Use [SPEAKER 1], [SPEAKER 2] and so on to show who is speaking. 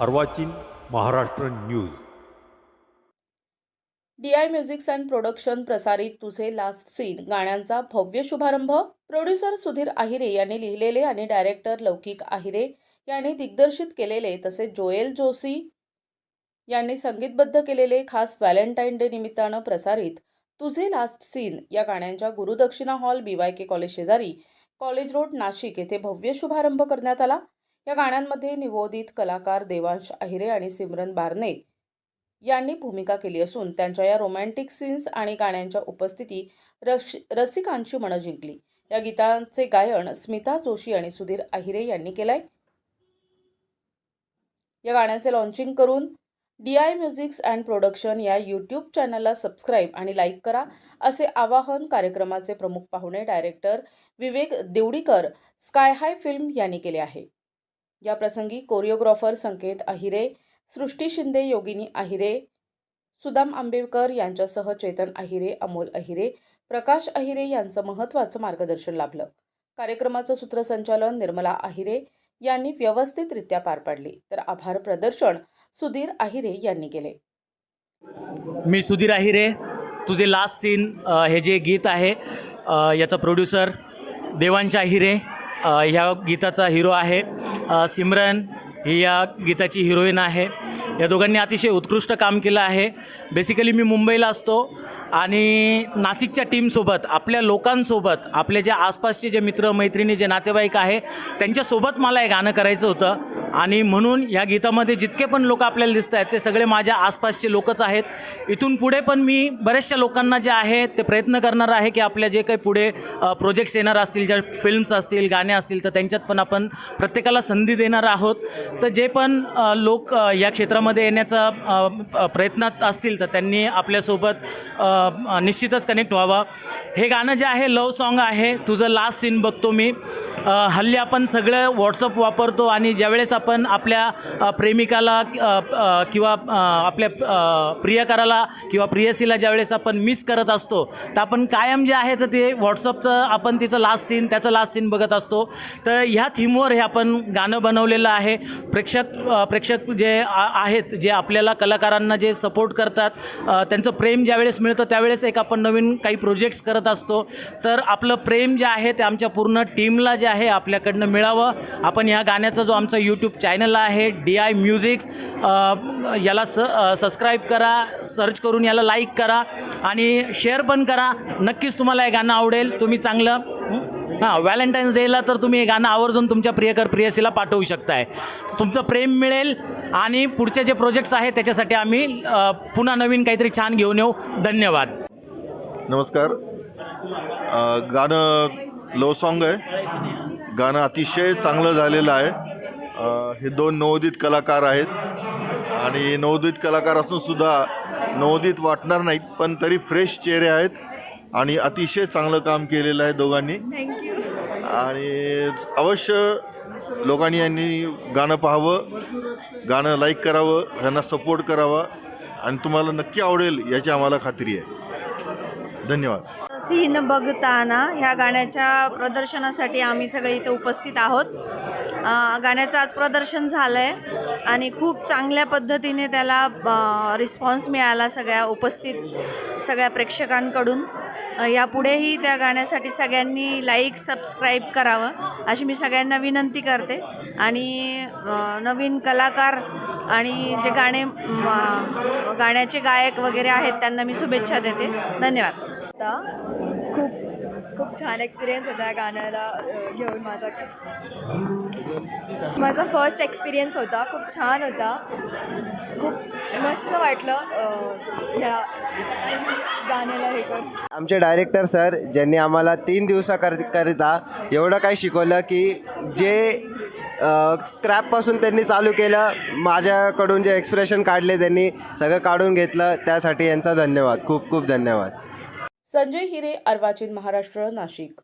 [SPEAKER 1] अर्वाचीन Maharashtra news.
[SPEAKER 2] D I musics and production प्रसारित तुझे last scene गाण्यांचा भव्य शुभारंभ. प्रोड्युसर सुधीर आहिरे यांनी लिहिलेले आणि डायरेक्टर लौकिक आहिरे यांनी दिग्दर्शित केलेले तसेच जोएल जोशी यांनी संगीतबद्ध केलेले खास व्हॅलेंटाईन डे निमित्तानं प्रसारित तुझे लास्ट सीन या गाण्यांच्या Gurudakshina hall B Y K college शेजारी. कॉलेज रोड नाशिक येथे भव्य शुभारंभ करण्यात आला. या गाण्यांमध्ये निवोदित कलाकार देवांश अहिरे आणि सिमरन बारने यांनी भूमिका केली असून त्यांच्या या रोमॅन्टिक सीन्स आणि गाण्यांच्या उपस्थिती रश रसिकांची मनं जिंकली. या गीतांचे गायन स्मिता जोशी आणि सुधीर अहिरे यांनी केलंय. या गाण्याचे लॉन्चिंग करून D I musics and production या यूट्यूब चॅनलला सबस्क्राईब आणि लाईक करा. असे आवाहन कार्यक्रमाचे प्रमुख पाहुणे director Vivek Devdikar sky high film यांनी केले आहे. या प्रसंगी कोरिओग्राफर संकेत आहिरे सृष्टी शिंदे योगिनी आहिरे सुदाम आंबेडकर यांच्यासह चेतन आहिरे अमोल अहिरे प्रकाश अहिरे यांचं महत्त्वाचं मार्गदर्शन लाभलं. कार्यक्रमाचं सूत्रसंचालन निर्मला आहिरे यांनी व्यवस्थितरित्या पार पाडली. तर आभार प्रदर्शन सुधीर आहिरे यांनी केले.
[SPEAKER 3] मी सुधीर आहिरे तुझे लास्ट सीन हे जे गीत आहे याचा प्रोड्युसर देवांश आहिरे ह्या गीताचा हिरो आहे. सिमरन ही या गीताची हिरोईन आहे. या दोघांनी अतिशय उत्कृष्ट काम केलं आहे. बेसिकली मी मुंबईला असतो. आणि नाशिकच्या टीमसोबत आपल्या लोकांसोबत आपले जे आसपासचे जे मित्र मैत्रिणी जे नातेवाईक आहे त्यांच्यासोबत मला हे गाणं करायचं होतं. आणि म्हणून या गीतामध्ये जितके पण लोक आपल्याला दिसत आहेत ते सगळे माझ्या आसपासचे लोकच आहेत. इथून पुढे पण मी बऱ्याचशा लोकांना जे आहे ते प्रयत्न करणार आहे की आपल्या जे काही पुढे प्रोजेक्ट्स येणार असतील ज्या फिल्म्स असतील गाणे असतील तर त्यांच्यात पण आपण प्रत्येकाला संधी देणार आहोत. तर जे पण लोक या क्षेत्रामध्ये येण्याचा प्रयत्नात असतील तर त्यांनी आपल्यासोबत निश्चितच कनेक्ट व्हावा. हे गाणं जे आहे लव सॉन्ग आहे तुझं लास्ट सीन बघतो मी. हल्ली आपण सगळं व्हॉट्सअप वापरतो आणि ज्यावेळेस आपण आपल्या प्रेमिकाला किंवा आपल्या प्रियकराला किंवा प्रियसीला ज्यावेळेस आपण मिस करत असतो तर आपण कायम जे आहे तर ते व्हॉट्सअपचं आपण तिचं लास्ट सीन त्याचं लास्ट सीन बघत असतो. तर ह्या थीमवर हे आपण गाणं बनवलेलं आहे. प्रेक्षक प्रेक्षक जे आ- आहेत जे आपल्याला कलाकारांना जे सपोर्ट करतात त्यांचं प्रेम ज्यावेळेस मिळतं त्यावेळेस एक आपण नवीन काही प्रोजेक्ट्स करत असतो. तर आपलं प्रेम जे आहे ते आमच्या पूर्ण टीमला जे आहे आपल्याकडनं मिळावं. आपण ह्या गाण्याचा जो आमचा यूट्यूब चॅनल आहे डी आय म्युझिक्स याला स सबस्क्राईब करा सर्च करून याला लाईक करा आणि शेअर पण करा. नक्कीच तुम्हाला हे गाणं आवडेल. तुम्ही चांगलं हं? व्हॅलेंटाईन्स डेला तर तुम्ही हे गाणं आवर्जून तुमच्या प्रियकर प्रियसीला पाठवू शकताय. तुमचं प्रेम मिळेल आणि पुढचे जे प्रोजेक्ट्स आहेत त्याच्यासाठी आम्ही पुन्हा नवीन काहीतरी छान घेऊन येऊ. धन्यवाद.
[SPEAKER 4] नमस्कार. गाणं लव सॉन्ग आहे. गाणं अतिशय चांगलं झालेलं आहे. हे दोन नवोदित कलाकार आहेत. आणि नवोदित कलाकार असूनसुद्धा नवोदित वाटणार नाहीत पण तरी फ्रेश चेहरे आहेत. आणि अतिशय चांगलं काम केलेलं आहे दोघांनी. आणि अवश्य लोकांनी यांनी गाणं पाहावं गाणं लाईक करावं ह्यांना सपोर्ट करावा आणि तुम्हाला नक्की आवडेल याची आम्हाला खात्री आहे. धन्यवाद.
[SPEAKER 5] सीन बघताना ह्या गाण्याच्या प्रदर्शनासाठी आम्ही सगळे इथं उपस्थित आहोत. गाण्याचं आज प्रदर्शन झालं आहे आणि खूप चांगल्या पद्धतीने त्याला रिस्पॉन्स मिळाला सगळ्या उपस्थित सगळ्या प्रेक्षकांकडून. यापुढेही त्या गाण्यासाठी सगळ्यांनी लाईक सबस्क्राईब करावं. अशी मी सगळ्यांना विनंती करते. आणि नवीन कलाकार आणि जे गाणे गाण्याचे गायक वगैरे आहेत त्यांना मी शुभेच्छा देते. धन्यवाद.
[SPEAKER 6] खूप खूप छान एक्सपिरियन्स होता या गाण्याला घेऊन माझ्या. माझा फर्स्ट एक्सपिरियन्स होता. खूप छान होता. खूप मस्त वाटलं ह्या गाण्याला हे करून
[SPEAKER 7] आमचे डायरेक्टर सर ज्यांनी आम्हाला तीन दिवसाकर करिता एवढं काही शिकवलं की जे स्क्रॅपपासून त्यांनी चालू केलं माझ्याकडून जे एक्सप्रेशन काढले त्यांनी सगळं काढून घेतलं त्यासाठी यांचा धन्यवाद. खूप खूप धन्यवाद.
[SPEAKER 2] संजय हिरे अर्वाचीन महाराष्ट्र नाशिक.